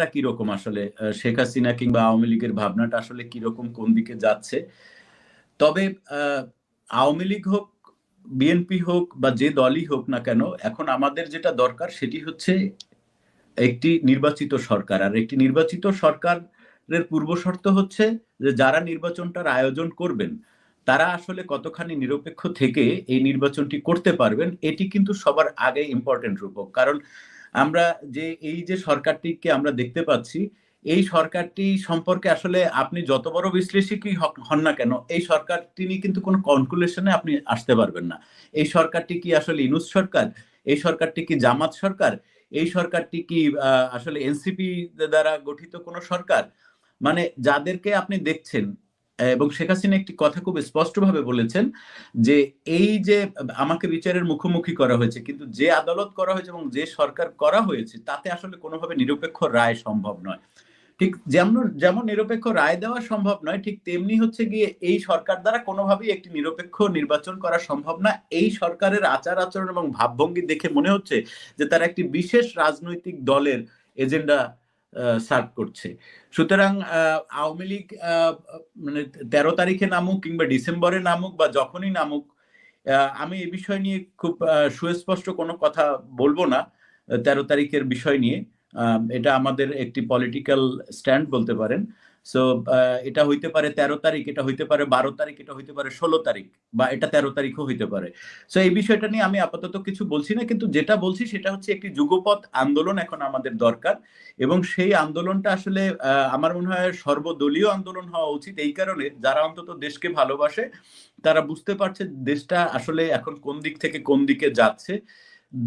ভাবনাটা কীরকম আসলে? শেখ হাসিনা কিংবা আওয়ামী লীগের ভাবনাটা আসলে কীরকম, কোন দিকে যাচ্ছে? তবে আওয়ামী লীগ হোক, বিএনপি হোক বা যে দলই হোক না কেন, এখন আমাদের যেটা দরকার সেটি হচ্ছে একটি নির্বাচিত সরকার। আর একটি নির্বাচিত সরকারের পূর্ব শর্ত হচ্ছে যে যারা নির্বাচনটার আয়োজন করবেন, তারা আসলে কতখানি নিরপেক্ষ থেকে এই নির্বাচনটি করতে পারবেন, এটি কিন্তু সবার আগে ইম্পর্টেন্ট রূপক। কারণ আমরা যে, এই যে সরকারটিকে আমরা দেখতে পাচ্ছি, এই সরকারটি সম্পর্কে আসলে আপনি যত বড় বিশ্লেষকই হন না কেন, এই সরকারটি নিয়ে কিন্তু কোনো কনক্লুশনে আপনি আসতে পারবেন না। এই সরকারটি কি আসলে ইনুস সরকার? এই সরকারটি কি জামাত সরকার? এই সরকারটি কি আসলে এনসিপি দ্বারা গঠিত কোনো সরকার? মানে যাদেরকে আপনি দেখছেন এবং শেখ হাসিনা একটি কথা খুব স্পষ্টভাবে বলেছেন যে এই যে আমাকে বিচারের মুখোমুখি করা হয়েছে, কিন্তু যে আদালত করা হয়েছে এবং যে সরকার করা হয়েছে, তাতে আসলে কোনোভাবে নিরপেক্ষ রায় সম্ভব নয়। ঠিক যেমন যেমন নিরপেক্ষ রায় দেওয়া সম্ভব নয়, ঠিক তেমনি হচ্ছে গিয়ে এই সরকার দ্বারা কোনোভাবেই একটি নিরপেক্ষ নির্বাচন করা সম্ভব না। এই সরকারের আচার আচরণ এবং ভাবভঙ্গি দেখে মনে হচ্ছে যে তারা একটি বিশেষ রাজনৈতিক দলের এজেন্ডা সার্ভ করছে। সুতরাং আওয়ামী লীগ মানে তেরো তারিখে নামুক কিংবা ডিসেম্বরে নামুক বা যখনই নামুক আমি এ বিষয় নিয়ে খুব সুস্পষ্ট কোনো কথা বলব না, তেরো তারিখের বিষয় নিয়ে। এটা আমাদের একটি পলিটিক্যাল স্ট্যান্ড বলতে পারেন। সো এটা হইতে পারে তেরো তারিখ, এটা হইতে পারে বারো তারিখ, এটা হইতে পারে ষোলো তারিখ বা এটা তেরো তারিখও হইতে পারে। সো এই বিষয়টা নিয়ে আমি আপাতত কিছু বলছি না, কিন্তু যেটা বলছি সেটা হচ্ছে একটি যুগপথ আন্দোলন এখন আমাদের দরকার এবং সেই আন্দোলনটা আসলে আমার মনে হয় সর্বদলীয় আন্দোলন হওয়া উচিত এই কারণে যারা অন্তত দেশকে ভালোবাসে তারা বুঝতে পারছে দেশটা আসলে এখন কোন দিক থেকে কোন দিকে যাচ্ছে।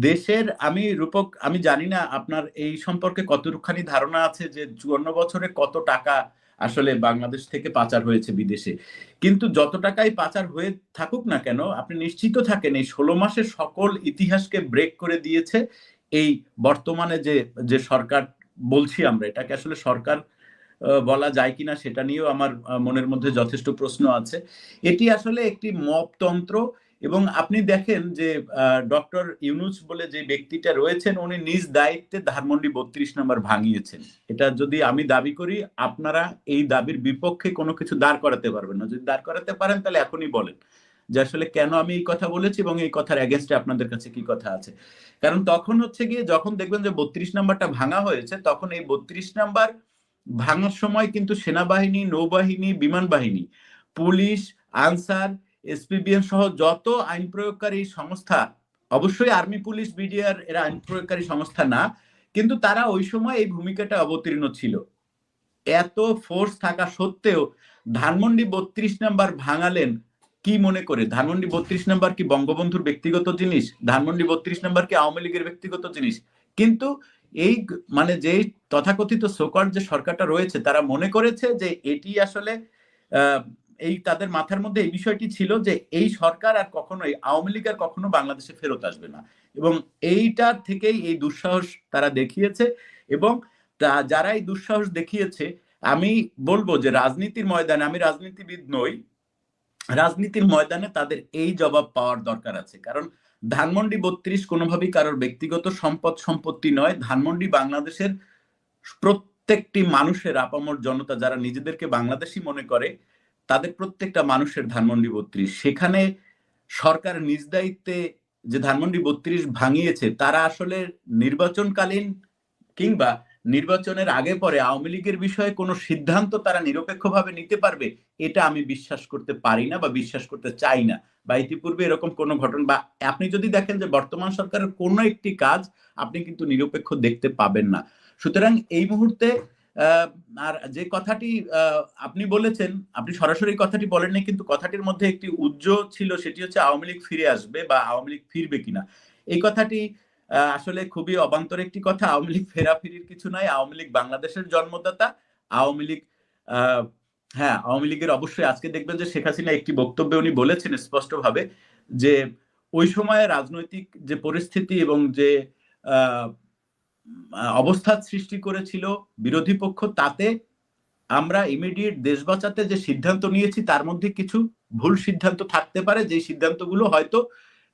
দেশের আমি রূপক, আমি জানি না আপনার এই সম্পর্কে কতখানি ধারণা আছে যে চুয়ান্ন বছরে কত টাকা আসলে বাংলাদেশ থেকে পাচার হয়েছে বিদেশে। কিন্তু যত টাকাই পাচার হয়ে থাকুক না কেন, আপনি নিশ্চিত থাকেন এই ষোলো মাসে সকল ইতিহাসকে ব্রেক করে দিয়েছে এই বর্তমানে যে যে সরকার বলছি আমরা, এটাকে আসলে সরকার বলা যায় কিনা সেটা নিয়েও আমার মনের মধ্যে যথেষ্ট প্রশ্ন আছে। এটি আসলে একটি মপতন্ত্র এবং আপনি দেখেন যে ডক্টর ইউনুস বলে যে ব্যক্তিটা রয়েছেন, উনি নিজ দায়িত্বে ধানমন্ডি বত্রিশ নাম্বার ভাঙিয়েছেন। এটা যদি আমি দাবি করি, আপনারা এই দাবির বিপক্ষে কোনো কিছু দাঁড় করাতে পারবেন না। যদি দাঁড় করাতে পারেন, তাহলে এখনই বলেন যে আসলে কেন আমি এই কথা বলেছি এবং এই কথার এগেনস্টে আপনাদের কাছে কি কথা আছে। কারণ তখন হচ্ছে গিয়ে যখন দেখবেন যে বত্রিশ নাম্বারটা ভাঙা হয়েছে, তখন এই বত্রিশ নাম্বার ভাঙার সময় কিন্তু সেনাবাহিনী, নৌবাহিনী, বিমান বাহিনী, পুলিশ, আনসার এসপিবিএন সহ যত আইন প্রয়োগকারী সংস্থা, অবশ্যই আর্মি, পুলিশ, বিডিআর এরা আইন প্রয়োগকারী সংস্থা না, কিন্তু তারা ওই সময় এই ভূমিকাটা অবতীর্ণ ছিল। এত ফোর্স থাকা সত্ত্বেও ধানমন্ডি বত্রিশ নাম্বার ভাঙালেন কি মনে করে? ধানমন্ডি বত্রিশ নাম্বার কি বঙ্গবন্ধুর ব্যক্তিগত জিনিস? ধানমন্ডি বত্রিশ নাম্বার কি আওয়ামী লীগের ব্যক্তিগত জিনিস? কিন্তু এই মানে যে তথাকথিত সোকর যে সরকারটা রয়েছে, তারা মনে করেছে যে এটি আসলে এই তাদের মাথার মধ্যে এই বিষয়টি ছিল যে এই সরকার আর কখনোই আওয়ামী লীগ আর কখনো বাংলাদেশে ফেরত আসবে না। এবং এইটার থেকেই এই দুঃসাহস তারা দেখিয়েছে এবং যারা এই দুঃসাহস দেখিয়েছে, আমি বলব যে রাজনীতির ময়দানে, আমি রাজনীতিবিদ নই, রাজনীতির ময়দানে তাদের এই জবাব পাওয়ার দরকার আছে। কারণ ধানমন্ডি বত্রিশ কোনোভাবেই কারোর ব্যক্তিগত সম্পদ সম্পত্তি নয়। ধানমন্ডি বাংলাদেশের প্রত্যেকটি মানুষের আপামর জনতা, যারা নিজেদেরকে বাংলাদেশি মনে করে তাদের প্রত্যেকটা মানুষের ধানমন্ডি বত্রিশ। সেখানে সরকার নিজ দায়িত্বে যে ধানমন্ডি বত্রিশ ভাঙিয়েছে, তারা আসলে নির্বাচনকালীন কিংবা নির্বাচনের আগে পরে আওয়ামী লীগের বিষয়ে কোনো সিদ্ধান্ত তারা নিরপেক্ষভাবে নিতে পারবে, এটা আমি বিশ্বাস করতে পারি না বা বিশ্বাস করতে চাই না। বা ইতিপূর্বে এরকম কোনো ঘটনা বা আপনি যদি দেখেন যে বর্তমান সরকারের কোনো একটি কাজ আপনি কিন্তু নিরপেক্ষ দেখতে পাবেন না। সুতরাং এই মুহূর্তে আর যে কথাটি আপনি বলেছেন, আপনি সরাসরি কথাটি বলেননি কিন্তু কথাটির মধ্যে একটি উজ্জ্বল ছিল, সেটি হচ্ছে আওয়ামী লীগ ফিরে আসবে বা আওয়ামী লীগ ফিরবে কিনা। এই কথাটি আসলে খুবই অবান্তর একটি কথা। আওয়ামী লীগ ফেরাফিরির কিছু নাই, আওয়ামী লীগ বাংলাদেশের জন্মদাতা। আওয়ামী লীগ হ্যাঁ আওয়ামী লীগের অবশ্যই আজকে দেখবেন যে শেখ হাসিনা একটি বক্তব্যে উনি বলেছেন স্পষ্টভাবে যে ওই সময়ে রাজনৈতিক যে পরিস্থিতি এবং যে অবস্থার সৃষ্টি করেছিল বিরোধী পক্ষ, তাতে আমরা ইমিডিয়েট দেশ বাঁচাতে যে সিদ্ধান্ত নিয়েছি, তার মধ্যে কিছু ভুল সিদ্ধান্ত থাকতে পারে। যে সিদ্ধান্তগুলো হয়তো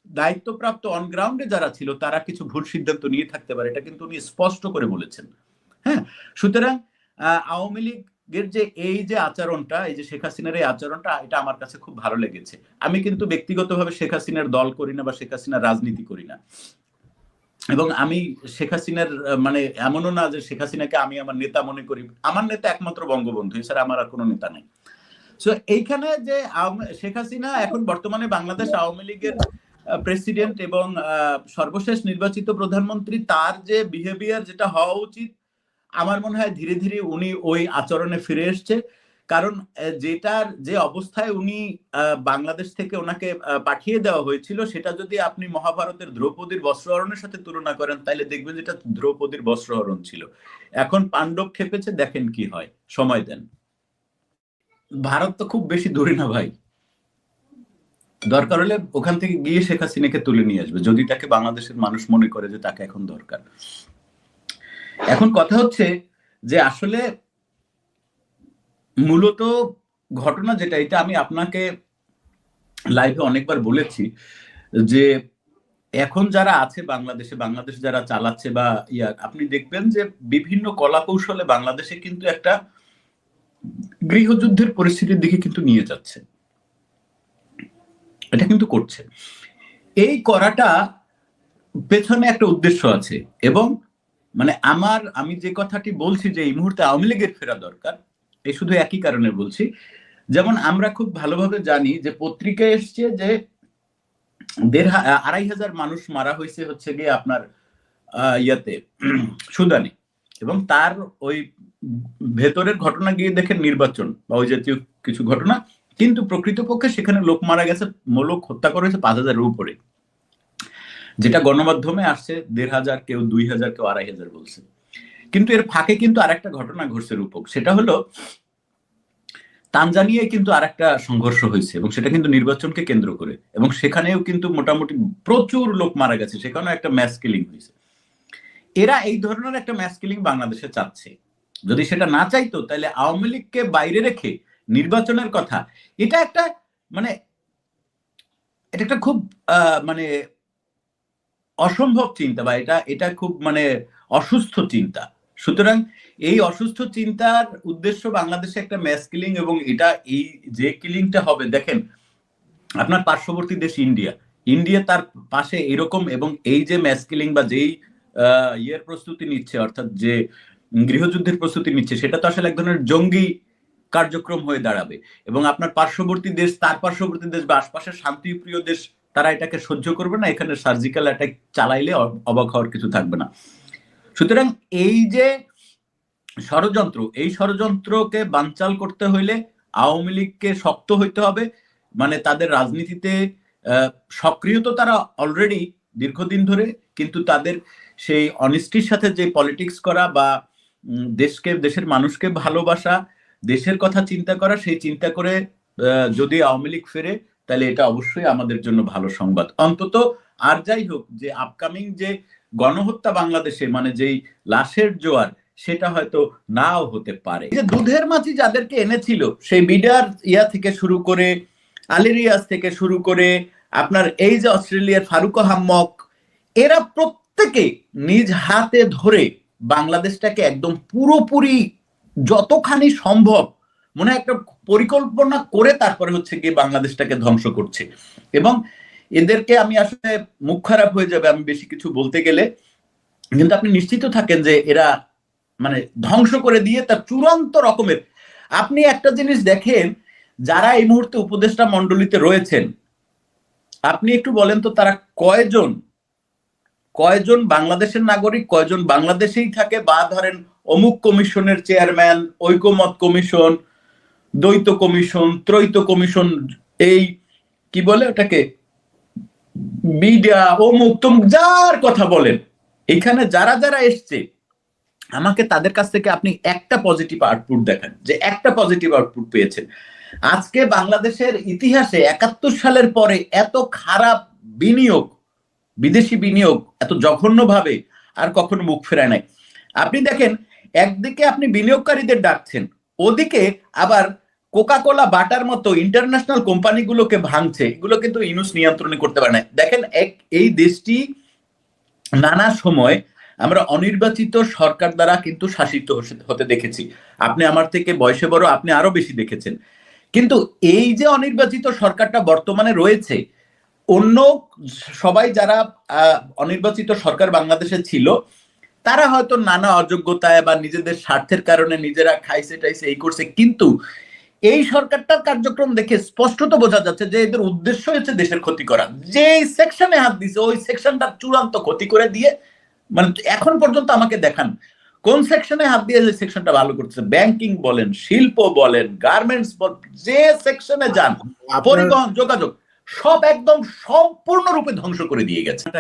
দায়িত্বপ্রাপ্ত অন গ্রাউন্ডে যারা ছিল, তারা কিছু ভুল সিদ্ধান্ত নিয়ে থাকতে পারে। এটা কিন্তু উনি স্পষ্ট করে বলেছেন। হ্যাঁ সুতরাং আওয়ামী লীগের যে এই যে আচরণটা, এই যে শেখ হাসিনার এই আচরণটা, এটা আমার কাছে খুব ভালো লেগেছে। আমি কিন্তু ব্যক্তিগতভাবে শেখ হাসিনার দল করি না বা শেখ হাসিনার রাজনীতি করি না। এবং আমি শেখ হাসিনার মানে এমনও না যে শেখ হাসিনাকে আমি আমার নেতা মনে করি। আমার নেতা একমাত্র বঙ্গবন্ধু, এছাড়া আমার আর কোনো নেতা নেই। সো এইখানে যে শেখ হাসিনা এখন বর্তমানে বাংলাদেশ আওয়ামী লীগের প্রেসিডেন্ট এবং সর্বশেষ নির্বাচিত প্রধানমন্ত্রী, তার যে বিহেভিয়ার যেটা হওয়া উচিত, আমার মনে হয় ধীরে ধীরে উনি ওই আচরণে ফিরে এসছে। কারণ যেটার, যে অবস্থায় উনি বাংলাদেশ থেকে ওনাকে পাঠিয়ে দেওয়া হয়েছিল, সেটা যদি আপনি মহাভারতের দ্রৌপদীর বস্ত্রহরণের সাথে তুলনা করেন তাহলে দেখবেন যেটা দ্রৌপদীর বস্ত্রহরণ ছিল। এখন পাণ্ডব খেপেছে, দেখেন কি হয়। সময় দেন। ভারত তো খুব বেশি দূরে না ভাই। দরকার হলে ওখান থেকে গিয়ে শেখ হাসিনাকে তুলে নিয়ে আসবে, যদি তাকে বাংলাদেশের মানুষ মনে করে যে তাকে এখন দরকার। এখন কথা হচ্ছে যে আসলে মূলত ঘটনা যেটা, এটা আমি আপনাকে লাইভে অনেকবার বলেছি যে এখন যারা আছে বাংলাদেশে, বাংলাদেশ যারা চালাচ্ছে বা ইয়া, আপনি দেখবেন যে বিভিন্ন কলা কৌশলে বাংলাদেশে কিন্তু একটা গৃহযুদ্ধের পরিস্থিতির দিকে কিন্তু নিয়ে যাচ্ছে। এটা কিন্তু করছে। এই করাটা পেছনে একটা উদ্দেশ্য আছে এবং মানে আমার, আমি যে কথাটি বলছি যে এই মুহূর্তে আওয়ামী লীগের ফেরা দরকার এই শুধু একই কারণে বলছি। যেমন আমরা খুব ভালোভাবে জানি যে পত্রিকায় এসছে যে দেড় আড়াই হাজার মানুষ মারা হয়েছে হচ্ছে গিয়ে আপনার ইয়াতে, সুদানে। এবং তার ওই ভেতরের ঘটনা গিয়ে দেখেন নির্বাচন বা ওই জাতীয় কিছু ঘটনা। কিন্তু প্রকৃতপক্ষে সেখানে লোক মারা গেছে, লোক হত্যা করা হয়েছে পাঁচ হাজারের উপরে। যেটা গণমাধ্যমে আসছে, দেড় হাজার কেউ, দুই হাজার কেউ, আড়াই হাজার বলছে। কিন্তু এর ফাঁকে কিন্তু আরেকটা ঘটনা ঘটছে, রূপক। সেটা হলো, তানজানিয়ায় কিন্তু আর একটা সংঘর্ষ হয়েছে এবং সেটা কিন্তু নির্বাচনকে কেন্দ্র করে এবং সেখানেও কিন্তু মোটামুটি প্রচুর লোক মারা গেছে, সেখানেও একটা ম্যাস কিলিং হয়েছে। এরা এই ধরনের একটা ম্যাস কিলিং বাংলাদেশে চাচ্ছে। যদি সেটা না চাইতো, তাহলে আওয়ামী লীগকে বাইরে রেখে নির্বাচনের কথা, এটা একটা মানে এটা একটা খুব মানে অসম্ভব চিন্তা বা এটা এটা খুব মানে অসুস্থ চিন্তা। সুতরাং এই অসুস্থ চিন্তার উদ্দেশ্য বাংলাদেশে একটা ম্যাস কিলিং এবং এটা এই যে কিলিংটা হবে, দেখেন, আপনার পার্শ্ববর্তী দেশ ইন্ডিয়া। ইন্ডিয়া তার পাশে এরকম এবং এই যে ম্যাস কিলিং বা যেই ইয়ের প্রস্তুতি নিচ্ছে, অর্থাৎ যে গৃহযুদ্ধের প্রস্তুতি নিচ্ছে, সেটা তো আসলে এক ধরনের জঙ্গি কার্যক্রম হয়ে দাঁড়াবে। এবং আপনার পার্শ্ববর্তী দেশ, তার পার্শ্ববর্তী দেশ বা আশপাশের শান্তিপ্রিয় দেশ, তারা এটাকে সহ্য করবে না, এখানে সার্জিক্যাল অ্যাটাক চালাইলে অবাক হওয়ার কিছু থাকবে না। সুতরাং এই যে ষড়যন্ত্র, এই ষড়যন্ত্রকে বানচাল করতে হইলে আওয়ামী লীগকে শক্ত হইতে হবে। মানে তাদের রাজনীতিতে সক্রিয় তো তারা অলরেডি দীর্ঘদিন ধরে, কিন্তু তাদের সেই অনিষ্টির সাথে যে পলিটিক্স করা বা দেশকে, দেশের মানুষকে ভালোবাসা, দেশের কথা চিন্তা করা, সেই চিন্তা করে যদি আওয়ামী লীগ ফেরে, তাহলে এটা অবশ্যই আমাদের জন্য ভালো সংবাদ। অন্তত আর যাই হোক, যে আপকামিং যে গণহত্যা বাংলাদেশে মানে যেই লাশের জোয়ার, সেটা হয়তো নাও হতে পারে। যে দুধের মাছি যাদেরকে এনেছিল, সেই বিডার ইয়া থেকে শুরু করে, আলিরিয়াস থেকে শুরু করে, আপনার এই যে অস্ট্রেলিয়ার ফারুক হাম্মক এরা প্রত্যেকে নিজ হাতে ধরে বাংলাদেশটাকে একদম পুরোপুরি যতখানি সম্ভব, মনে একটা পরিকল্পনা করে তারপরে হচ্ছে গিয়ে বাংলাদেশটাকে ধ্বংস করছে। এবং এদেরকে আমি আসলে মুখ খারাপ হয়ে যাবে আমি বেশি কিছু বলতে গেলে। কিন্তু আপনি নিশ্চিত থাকেন যে এরা মানে ধ্বংস করে দিয়ে তার চূড়ান্ত রকমের। আপনি একটা জিনিস দেখেন, যারা এই মুহূর্তে উপদেষ্টা মন্ডলীতে রয়েছেন, আপনি একটু বলেন তো তারা কয়জন? কয়জন বাংলাদেশের নাগরিক, কয়জন বাংলাদেশেই থাকে? বা ধরেন অমুক কমিশনের চেয়ারম্যান, ঐকমত কমিশন, দ্বৈত কমিশন, ত্রৈত কমিশন, এই কি বলে ওটাকে? মিডিয়া, অমুক তমুক, যার কথা বলেন। এখানে যারা যারা এসছে, আমাকে তাদের কাছ থেকে আপনি একটা পজিটিভ আউটপুট দেখান, যে একটা পজিটিভ আউটপুট পেয়েছেন। আজকে বাংলাদেশের ইতিহাসে একাত্তর সালের পরে এত খারাপ বিনিয়োগ, বিদেশি বিনিয়োগ এত জঘন্যভাবে আর কখনো মুখ ফেরায় নাই। আপনি দেখেন, একদিকে আপনি বিনিয়োগকারীদের ডাকছেন, ওদিকে আবার কোকা কোলা বাটার মতো ইন্টারন্যাশনাল কোম্পানিগুলোকে ভাঙছে, এগুলো কিন্তু ইউনুস নিয়ন্ত্রণ করতে পারে না দেখেন, এক, এই দেশটি নানা সময় আমরা অনির্বাচিত সরকার দ্বারা কিন্তু শাসিত হতে- দেখেছি। আপনি আমার থেকে বয়সে বড়, আপনি আরও বেশি দেখেছেন। কিন্তু এই যে অনির্বাচিত সরকারটা বর্তমানে রয়েছে, অন্য সবাই যারা অনির্বাচিত সরকার বাংলাদেশে ছিল, তারা হয়তো নানা অযোগ্যতায় বা নিজেদের স্বার্থের কারণে নিজেরা খাইছে, টাইছে, এই করছে, কিন্তু এই সরকারটার কার্যক্রম দেখে স্পষ্টত বোঝা যাচ্ছে যে এদের উদ্দেশ্য হচ্ছে দেশের ক্ষতি করা। যে সেকশনে হাত দিছে ওই সেকশনটা চূড়ান্ত ক্ষতি করে দিয়ে মানে এখন পর্যন্ত আমাকে দেখান কোন সেকশনে হাত দিয়ে যে সেকশনটা ভালো করছে ব্যাংকিং বলেন শিল্প বলেন গার্মেন্টস বলেন যে সেকশনে যান পরিবহন যোগাযোগ সব একদম সম্পূর্ণরূপে ধ্বংস করে দিয়ে গেছে।